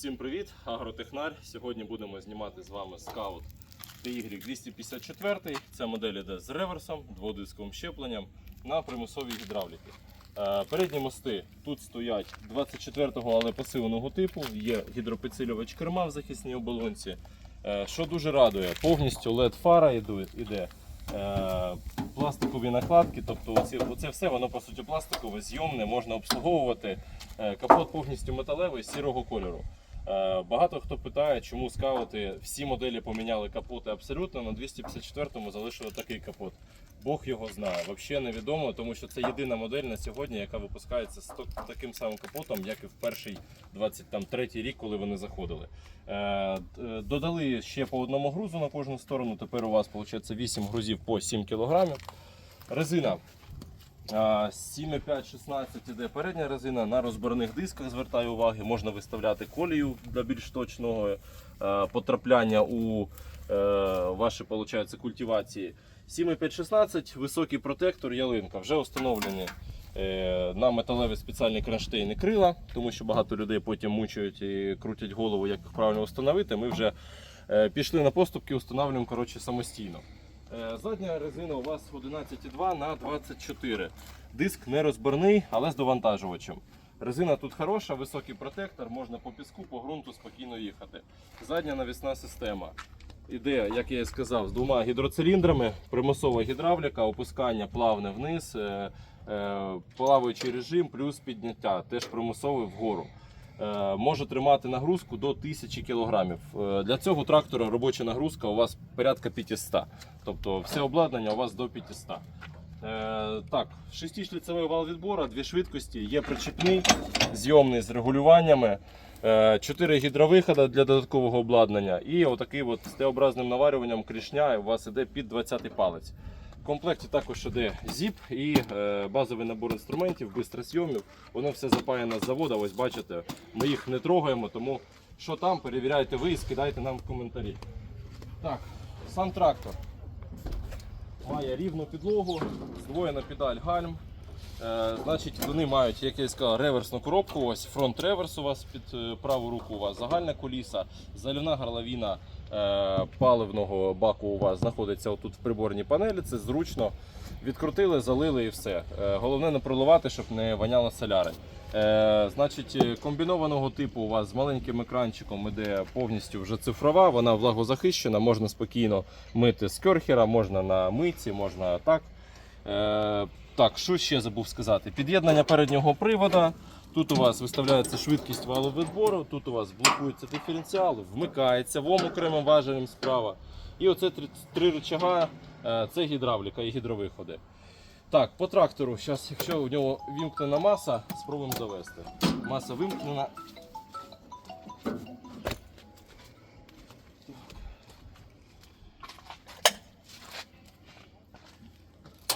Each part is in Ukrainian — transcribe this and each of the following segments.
Всім привіт, агротехнар. Сьогодні будемо знімати з вами скаут TY 254. Це модель іде з реверсом, дводисковим щепленням на примусовій гідравліки. Е, Передні мости тут стоять 24-го, але посиленого типу. Є гідропідсилювач керма в захисній оболонці. Е, Що дуже радує, повністю LED фара іде. Е, Пластикові накладки, тобто оці, оце все воно по суті пластикове, зйомне, можна обслуговувати. Капот повністю металевий, сірого кольору. Е, Багато хто питає, чому скаути всі моделі поміняли капоти абсолютно. На 254-му залишили такий капот. Бог його знає. Взагалі невідомо, тому що це єдина модель на сьогодні, яка випускається з таким самим капотом, як і в перший 23 рік, коли вони заходили. Е, Додали ще по одному грузу на кожну сторону. Тепер у вас виходить 8 грузів по 7 кг. Резина 7,5-16 іде передня резина. На розборних дисках звертаю уваги, можна виставляти колію для більш точного е, потрапляння у е, ваші получається, культивації. 7,5-16, високий протектор, ялинка. Вже встановлені е, на металеві спеціальні кронштейни крила, тому що багато людей потім мучають і крутять голову, як правильно встановити. Ми вже пішли на поступки, встановлюємо коротше, самостійно. Е, Задня резина у вас 11,2 на 24. Диск не розборний, але з довантажувачем. Резина тут хороша, високий протектор, можна по піску, по ґрунту спокійно їхати. Задня навісна система. Іде, як я і сказав, з двома гідроциліндрами, примусова гідравліка, опускання плавне вниз, е, е, плаваючий режим, плюс підняття, теж примусовий вгору. Е, може тримати нагрузку до 1000 кг. Е, Для цього трактора робоча нагрузка у вас порядка 500. Тобто все обладнання у вас до 500. Е, так, шестишліцевий вал відбору, дві швидкості, є причіпний, зйомний з регулюваннями, чотири гідровиходи для додаткового обладнання і отакий от з Т-образним наварюванням крішня у вас іде під 20 палець. Комплекті також іде зіп і е, базовий набор інструментів, бистросйомів. Воно все запаяно з заводу. Ось бачите, ми їх не трогаємо, тому що там перевіряйте ви і скидайте нам в коментарі. Так, сам трактор має рівну підлогу, здвоєна педаль гальм. Е, значить, вони мають, як я сказав, реверсну коробку. Ось фронт реверс у вас під е, праву руку. У вас загальна коліса, залівна горловина паливного баку у вас знаходиться отут в приборній панелі. Це зручно. Відкрутили, залили і все. Е, головне не проливати, щоб не воняло соляри. Е, значить, е, комбінованого типу у вас з маленьким екранчиком іде повністю вже цифрова, вона влагозахищена, можна спокійно мити з керхера, можна на митці, можна так. Е, так, що ще забув сказати? Під'єднання переднього привода. Тут у вас виставляється швидкість валу відбору, тут у вас блокується диференціал, вмикається вом окремим важелем справа. І оце три, три рычага, е, це гідравліка і гідровиходи. Так, по трактору, зараз, якщо у нього вімкнена маса, спробуємо завести. Маса вимкнена.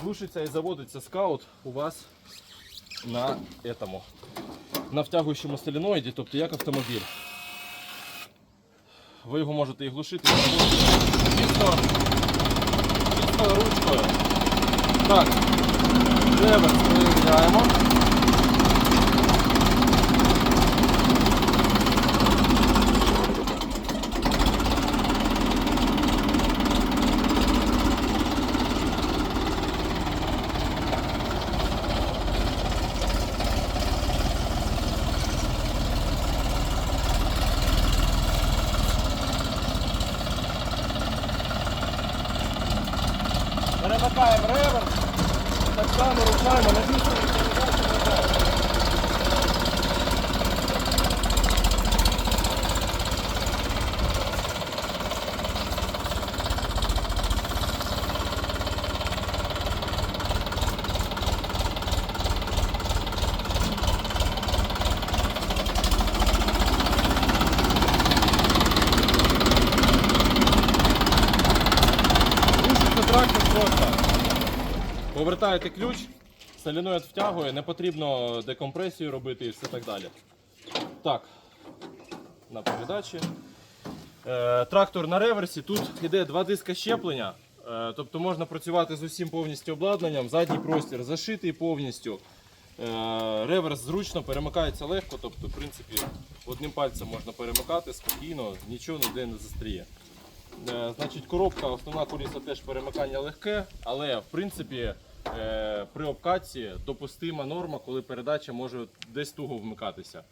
Глушиться і заводиться скаут у вас на этому, на втягуючому соленоїді, тобто як автомобіль. Ви його можете і глушити, чисто, чисто ручкою. Так, реверс перевіряємо. Перемикаємо реверс. Так само рухаємо на місці. Рушиться трактор просто. Повертаєте ключ, соленоїд втягує, не потрібно декомпресію робити і все так далі. Так, на передачі. Е, трактор на реверсі. Тут йде два диска щеплення. Е, тобто можна працювати з усім повністю обладнанням. Задній простір зашитий повністю. Е, реверс зручно, перемикається легко, тобто, в принципі, Одним пальцем можна перемикати спокійно, нічого ніде не застріє. Е, Значить, коробка, основна коліса теж перемикання легке, але в принципі е, при обкатці допустима норма, коли передача може десь туго вмикатися.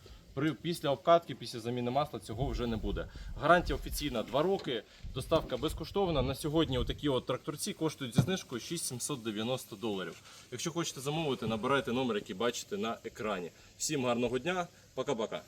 Після обкатки, після заміни масла цього вже не буде. Гарантія офіційна 2 роки, доставка безкоштовна. На сьогодні отакі от тракторці коштують зі знижкою 6790 доларів. Якщо хочете замовити, набирайте номер, який бачите на екрані. Всім гарного дня, пока-пока.